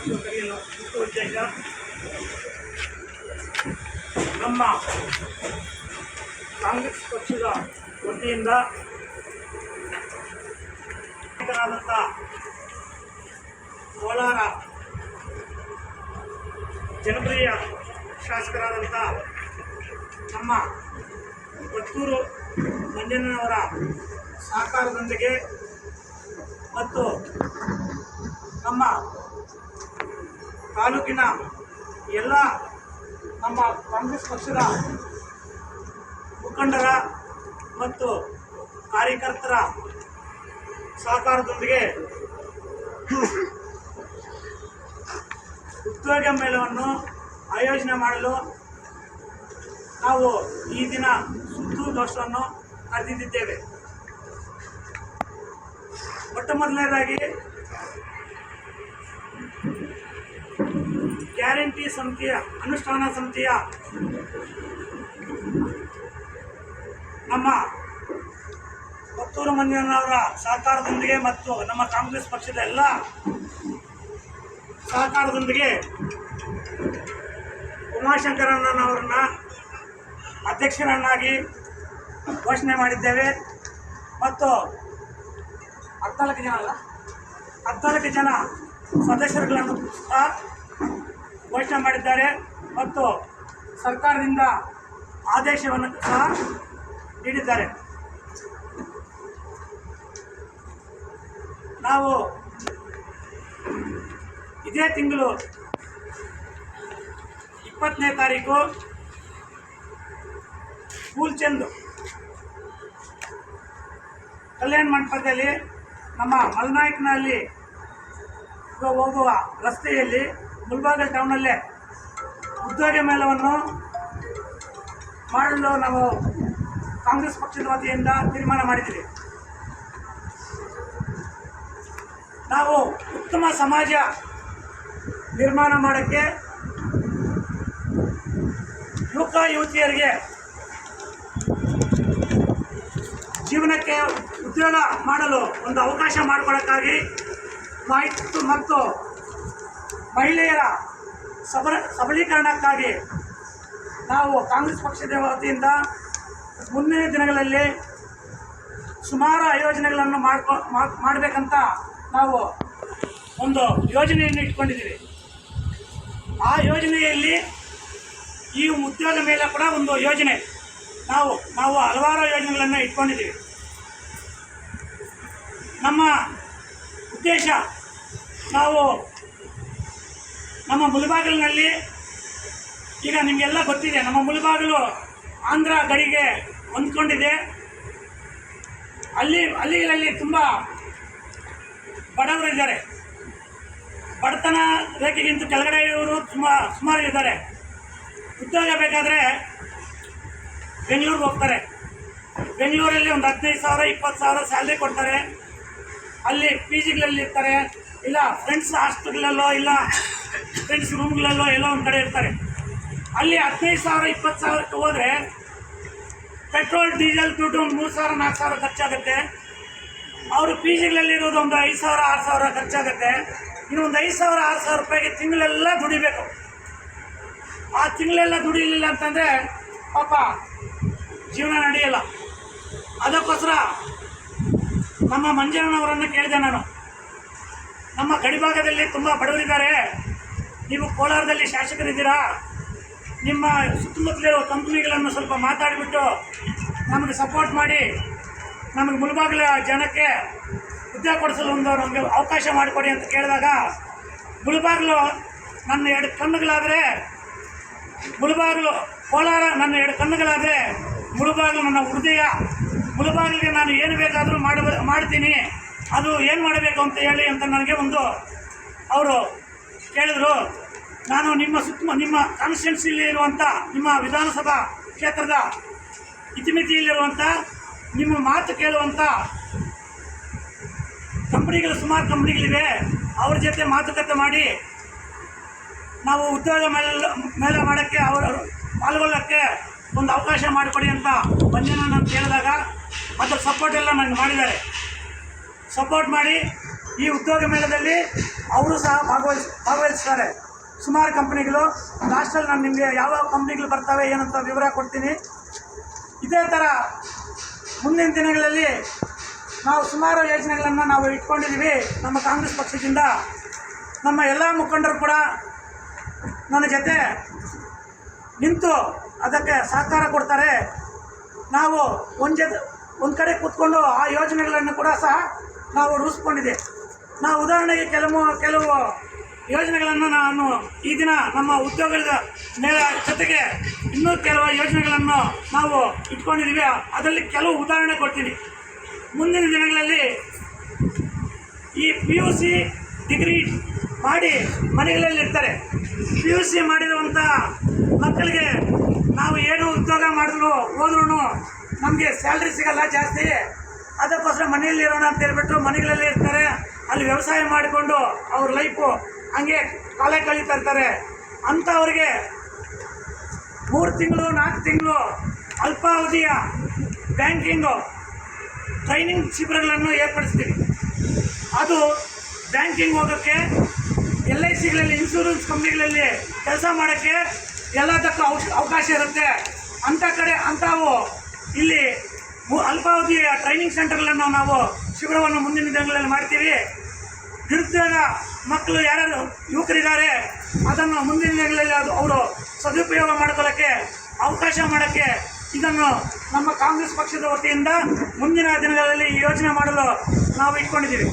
ಮುಖ್ಯ ಉದ್ದೇಶ ನಮ್ಮ ಕಾಂಗ್ರೆಸ್ ಪಕ್ಷದ ವತಿಯಿಂದ ಕೋಲಾರ ಜನಪ್ರಿಯ ಶಾಸಕರಾದಂಥ ನಮ್ಮ ಕೊತ್ತೂರು ಮಂಜಣ್ಣನವರ ಸಹಕಾರದೊಂದಿಗೆ ಮತ್ತು ನಮ್ಮ ತಾಲೂಕಿನ ಎಲ್ಲ ನಮ್ಮ ಕಾಂಗ್ರೆಸ್ ಪಕ್ಷದ ಮುಖಂಡರ ಮತ್ತು ಕಾರ್ಯಕರ್ತರ ಸಹಕಾರದೊಂದಿಗೆ ಉದ್ಯೋಗ ಮೇಳವನ್ನು ಆಯೋಜನೆ ಮಾಡಲು ನಾವು ಈ ದಿನ ಸುತ್ತು ದೋಷವನ್ನು ಕರೆದಿದ್ದೇವೆ ಮೊಟ್ಟ ಮೊದಲನೇದಾಗಿ ಗ್ಯಾರಂಟಿ ಸಮಿತಿಯ ಅನುಷ್ಠಾನ ಸಮಿತಿಯ ನಮ್ಮ ಪತ್ತೂರು ಮಂಜನವರ ಸಹಕಾರದೊಂದಿಗೆ ಮತ್ತು ನಮ್ಮ ಕಾಂಗ್ರೆಸ್ ಪಕ್ಷದ ಎಲ್ಲ ಸಹಕಾರದೊಂದಿಗೆ ಉಮಾಶಂಕರಣ್ಣನವರನ್ನ ಅಧ್ಯಕ್ಷರನ್ನಾಗಿ ಘೋಷಣೆ ಮಾಡಿದ್ದೇವೆ. ಮತ್ತು ಹದಿನಾಲ್ಕು ಜನ ಅಲ್ಲ? ಹದಿನಾಲ್ಕು ಜನ ಸದಸ್ಯರುಗಳನ್ನು ಸಹ ಘೋಷಣೆ ಮಾಡಿದ್ದಾರೆ ಮತ್ತು ಸರ್ಕಾರದಿಂದ ಆದೇಶವನ್ನು ಸಹ ನೀಡಿದ್ದಾರೆ. ನಾವು ಇದೇ ತಿಂಗಳು ಇಪ್ಪತ್ತನೇ ತಾರೀಕು ಫೂಲ್ಚಂದ್ ಕಲ್ಯಾಣ ಮಂಟಪದಲ್ಲಿ ನಮ್ಮ ಮಲ್ನಾಯಕನಲ್ಲಿ ಹೋಗುವ ರಸ್ತೆಯಲ್ಲಿ ಮುಲ್ಬಾಗ ಟೌನಲ್ಲೇ ಉದ್ಯೋಗ ಮೇಳವನ್ನು ಮಾಡಲು ನಾವು ಕಾಂಗ್ರೆಸ್ ಪಕ್ಷದ ವತಿಯಿಂದ ತೀರ್ಮಾನ ಮಾಡಿದ್ದೀವಿ. ನಾವು ಉತ್ತಮ ಸಮಾಜ ನಿರ್ಮಾಣ ಮಾಡೋಕ್ಕೆ ಯುವಕ, ಯುವತಿಯರಿಗೆ ಜೀವನಕ್ಕೆ ಉದ್ಯೋಗ ಮಾಡಲು ಒಂದು ಅವಕಾಶ ಮಾಡಿಕೊಡೋಕ್ಕಾಗಿ ಮಾಹಿತಿ ಮತ್ತು ಮಹಿಳೆಯರ ಸಬಲ ಸಬಲೀಕರಣಕ್ಕಾಗಿ ನಾವು ಕಾಂಗ್ರೆಸ್ ಪಕ್ಷದ ವತಿಯಿಂದ ಮುಂದಿನ ದಿನಗಳಲ್ಲಿ ಸುಮಾರು ಆಯೋಜನೆಗಳನ್ನು ಮಾಡ್ಕೊ ಮಾಡಬೇಕಂತ ನಾವು ಒಂದು ಯೋಜನೆಯನ್ನು ಇಟ್ಕೊಂಡಿದ್ದೀವಿ. ಆ ಯೋಜನೆಯಲ್ಲಿ ಈ ಉದ್ಯೋಗ ಮೇಲೆ ಕೂಡ ಒಂದು ಯೋಜನೆ ನಾವು ನಾವು ಹಲವಾರು ಯೋಜನೆಗಳನ್ನು ಇಟ್ಕೊಂಡಿದ್ದೀವಿ. ನಮ್ಮ ಉದ್ದೇಶ ನಾವು ನಮ್ಮ ಮುಳಬಾಗಿಲಿನಲ್ಲಿ ಈಗ ನಿಮಗೆಲ್ಲ ಗೊತ್ತಿದೆ, ನಮ್ಮ ಮುಳಬಾಗಿಲು ಆಂಧ್ರ ಗಡಿಗೆ ಹೊಂದ್ಕೊಂಡಿದೆ. ಅಲ್ಲಿ, ಹಳ್ಳಿಗಳಲ್ಲಿ ತುಂಬ ಬಡವರಿದ್ದಾರೆ ಬಡತನ ರೇಖೆಗಿಂತ ಕೆಳಗಡೆ ಇವರು ತುಂಬ ಸುಮಾರು ಇದ್ದಾರೆ. ಉದ್ಯೋಗ ಬೇಕಾದರೆ ಬೆಂಗಳೂರಿಗೆ ಹೋಗ್ತಾರೆ. ಬೆಂಗಳೂರಲ್ಲಿ ಒಂದು ಹದಿನೈದು ಸಾವಿರ, ಇಪ್ಪತ್ತು ಸಾವಿರ ಸ್ಯಾಲ್ರಿ ಕೊಡ್ತಾರೆ. ಅಲ್ಲಿ ಪಿ ಜಿಗಳಲ್ಲಿ ಇರ್ತಾರೆ. ಇಲ್ಲ ಫ್ರೆಂಡ್ಸ್ ಹಾಸ್ಪಿಟ್ಲಲ್ಲೋ ಇಲ್ಲ ಫ್ರೆಂಡ್ಸ್ ರೂಮ್ಗಳಲ್ಲೋ ಎಲ್ಲೋ ಒಂದು ಕಡೆ ಇರ್ತಾರೆ. ಅಲ್ಲಿ ಹದಿನೈದು ಸಾವಿರ, ಇಪ್ಪತ್ತು ಸಾವಿರಕ್ಕೆ ಹೋದರೆ ಪೆಟ್ರೋಲ್ ಡೀಸೆಲ್ ದುಡ್ಡು ಒಂದು ಮೂರು ಸಾವಿರ, ನಾಲ್ಕು ಸಾವಿರ ಖರ್ಚಾಗುತ್ತೆ. ಅವರು ಪಿ ಜಿಗಳಲ್ಲಿರೋದು ಒಂದು ಐದು ಸಾವಿರ, ಆರು ಸಾವಿರ ಖರ್ಚಾಗುತ್ತೆ. ಇನ್ನು ಒಂದು ಐದು ಸಾವಿರ, ಆರು ಸಾವಿರ ರೂಪಾಯಿಗೆ ತಿಂಗಳೆಲ್ಲ ದುಡಿಬೇಕು. ಆ ತಿಂಗಳೆಲ್ಲ ದುಡಿಲಿಲ್ಲ ಅಂತಂದರೆ, ಪಾಪ, ಜೀವನ ನಡೆಯಲ್ಲ. ಅದಕ್ಕೋಸ್ಕರ ನಮ್ಮ ಮಂಜಣ್ಣನವರನ್ನು ಕೇಳಿದೆ ನಾನು. ನಮ್ಮ ಗಡಿಭಾಗದಲ್ಲಿ ತುಂಬ ಬಡವರಿದ್ದಾರೆ. ನೀವು ಕೋಲಾರದಲ್ಲಿ ಶಾಸಕರಿದ್ದೀರಾ? ನಿಮ್ಮ ಸುತ್ತಮುತ್ತಲಿರೋ ಕಂಪ್ನಿಗಳನ್ನು ಸ್ವಲ್ಪ ಮಾತಾಡಿಬಿಟ್ಟು ನಮಗೆ ಸಪೋರ್ಟ್ ಮಾಡಿ, ನಮಗೆ ಮುಳುಬಾಗಿಲ ಜನಕ್ಕೆ ಉದ್ಯೋಗ ಕೊಡಿಸಲು ಒಂದು ನಮಗೆ ಅವಕಾಶ ಮಾಡಿಕೊಡಿ ಅಂತ ಕೇಳಿದಾಗ, ಮುಳುಬಾಗಿಲು ನನ್ನ ಎರಡು ಕಣ್ಣುಗಳಾದರೆ, ಮುಳುಬಾಗಿಲು ಕೋಲಾರ ನನ್ನ ಎರಡು ಕಣ್ಣುಗಳಾದರೆ ಮುಳುಬಾಗಿಲು ನನ್ನ ಹೃದಯ. ಮುಳುಬಾಗಿಲಿಗೆ ನಾನು ಏನು ಬೇಕಾದರೂ ಮಾಡಬ, ಮಾಡ್ತೀನಿ. ಅದು ಏನು ಮಾಡಬೇಕು ಅಂತ ಹೇಳಿ ಅಂತ ನನಗೆ ಒಂದು ಅವರು ಕೇಳಿದರು, ನಾನು ನಿಮ್ಮ ಸುತ್ತ, ನಿಮ್ಮ ಕಾನ್ಸ್ಟಿಟ್ಯೂನ್ಸಿಲಿ ಇರುವಂಥ ನಿಮ್ಮ ವಿಧಾನಸಭಾ ಕ್ಷೇತ್ರದ ಇತಿಮಿತಿಯಲ್ಲಿರುವಂಥ ನಿಮ್ಮ ಮಾತು ಕೇಳುವಂಥ ಕಂಪ್ನಿಗಳು ಸುಮಾರು ಕಂಪ್ನಿಗಳಿವೆ, ಅವ್ರ ಜೊತೆ ಮಾತುಕತೆ ಮಾಡಿ, ನಾವು ಉದ್ಯೋಗ ಮೇಲೆ ಮೇಲೆ ಮಾಡೋಕ್ಕೆ ಅವರು, ಪಾಲ್ಗೊಳ್ಳೋಕ್ಕೆ ಒಂದು ಅವಕಾಶ ಮಾಡಿಕೊಡಿ ಅಂತ ಬಂದಿನ ನಾನು ಕೇಳಿದಾಗ ಅದರ ಸಪೋರ್ಟ್ ಎಲ್ಲ ನನಗೆ ಮಾಡಿದ್ದಾರೆ. ಸಪೋರ್ಟ್ ಮಾಡಿ ಈ ಉದ್ಯೋಗ ಮೇಳದಲ್ಲಿ ಅವರು ಸಹ ಭಾಗವಹಿಸ್ ಭಾಗವಹಿಸ್ತಾರೆ. ಸುಮಾರು ಕಂಪ್ನಿಗಳು ಲಾಸ್ಟಲ್ಲಿ ನಾನು ನಿಮಗೆ ಯಾವ ಕಂಪ್ನಿಗಳು ಬರ್ತವೆ, ಏನಂತ ವಿವರ ಕೊಡ್ತೀನಿ. ಇದೇ ಥರ ಮುಂದಿನ ದಿನಗಳಲ್ಲಿ ನಾವು ಸುಮಾರು ಯೋಜನೆಗಳನ್ನು ನಾವು ಇಟ್ಕೊಂಡಿದ್ದೀವಿ ನಮ್ಮ ಕಾಂಗ್ರೆಸ್ ಪಕ್ಷದಿಂದ. ನಮ್ಮ ಎಲ್ಲ ಮುಖಂಡರು ಕೂಡ ನನ್ನ ಜೊತೆ ನಿಂತು ಅದಕ್ಕೆ ಸಹಕಾರ ಕೊಡ್ತಾರೆ. ನಾವು ಒಂದು ಜೊತೆ, ಒಂದು ಕಡೆ ಕೂತ್ಕೊಂಡು ಆ ಯೋಜನೆಗಳನ್ನು ಕೂಡ ಸಹ ನಾವು ರೂಪಿಸ್ಕೊಂಡಿದೆ. ನಾವು ಉದಾಹರಣೆಗೆ ಕೆಲವು ಕೆಲವು ಯೋಜನೆಗಳನ್ನು ನಾನು ಈ ದಿನ ನಮ್ಮ ಉದ್ಯೋಗದ ಮೇಲೆ ಜೊತೆಗೆ ಇನ್ನೂ ಕೆಲವು ಯೋಜನೆಗಳನ್ನು ನಾವು ಇಟ್ಕೊಂಡಿದ್ದೀವಿ. ಅದರಲ್ಲಿ ಕೆಲವು ಉದಾಹರಣೆ ಕೊಡ್ತೀನಿ. ಮುಂದಿನ ದಿನಗಳಲ್ಲಿ ಈ ಪಿ ಯು ಸಿ ಡಿಗ್ರಿ ಮಾಡಿ ಮನೆಗಳಲ್ಲಿ ಇರ್ತಾರೆ. ಪಿ ಯು ಸಿ ಮಾಡಿರುವಂಥ ಮಕ್ಕಳಿಗೆ ನಾವು ಏನು ಉದ್ಯೋಗ ಮಾಡಿದ್ರು ಹೋದ್ರೂ ನಮಗೆ ಸ್ಯಾಲ್ರಿ ಸಿಗಲ್ಲ ಜಾಸ್ತಿ. ಅದಕ್ಕೋಸ್ಕರ ಮನೆಯಲ್ಲಿ ಇರೋಣ ಅಂತ ಹೇಳ್ಬಿಟ್ಟು ಮನೆಗಳಲ್ಲಿ ಇರ್ತಾರೆ. ಅಲ್ಲಿ ವ್ಯವಸಾಯ ಮಾಡಿಕೊಂಡು ಅವ್ರ ಲೈಫು ಹಂಗೆ ಕಾಲ ಕಳೀತಾ ಇರ್ತಾರೆ. ಅಂಥವ್ರಿಗೆ ಮೂರು ತಿಂಗಳು, ನಾಲ್ಕು ತಿಂಗಳು ಅಲ್ಪಾವಧಿಯ ಬ್ಯಾಂಕಿಂಗು ಟ್ರೈನಿಂಗ್ ಶಿಬಿರಗಳನ್ನು ಏರ್ಪಡಿಸ್ತೀವಿ. ಅದು ಬ್ಯಾಂಕಿಂಗ್ ಹೋಗೋಕ್ಕೆ, ಎಲ್ ಐ ಸಿಗಳಲ್ಲಿ ಇನ್ಶೂರೆನ್ಸ್ ಕಂಪ್ನಿಗಳಲ್ಲಿ ಕೆಲಸ ಮಾಡೋಕ್ಕೆ ಎಲ್ಲದಕ್ಕೂ ಅವ- ಅವಕಾಶ ಇರುತ್ತೆ. ಅಂಥ ಕಡೆ ಅಂಥವು ಇಲ್ಲಿ ಅಲ್ಪಾವಧಿಯ ಟ್ರೈನಿಂಗ್ ಸೆಂಟರ್ಗಳನ್ನು ನಾವು ಶಿಬಿರವನ್ನು ಮುಂದಿನ ದಿನಗಳಲ್ಲಿ ಮಾಡ್ತೀವಿ. ನಿರುದ್ಯೋಗ ಮಕ್ಕಳು ಯಾರ್ಯಾರು ಯುವಕರಿದ್ದಾರೆ, ಅದನ್ನು ಮುಂದಿನ ದಿನಗಳಲ್ಲಿ ಅದು ಅವರು ಸದುಪಯೋಗ ಮಾಡ್ಕೊಳ್ಳೋಕ್ಕೆ ಅವಕಾಶ ಮಾಡೋಕ್ಕೆ ಇದನ್ನು ನಮ್ಮ ಕಾಂಗ್ರೆಸ್ ಪಕ್ಷದ ವತಿಯಿಂದ ಮುಂದಿನ ದಿನಗಳಲ್ಲಿ ಯೋಜನೆ ಮಾಡಲು ನಾವು ಇಟ್ಕೊಂಡಿದ್ದೀವಿ.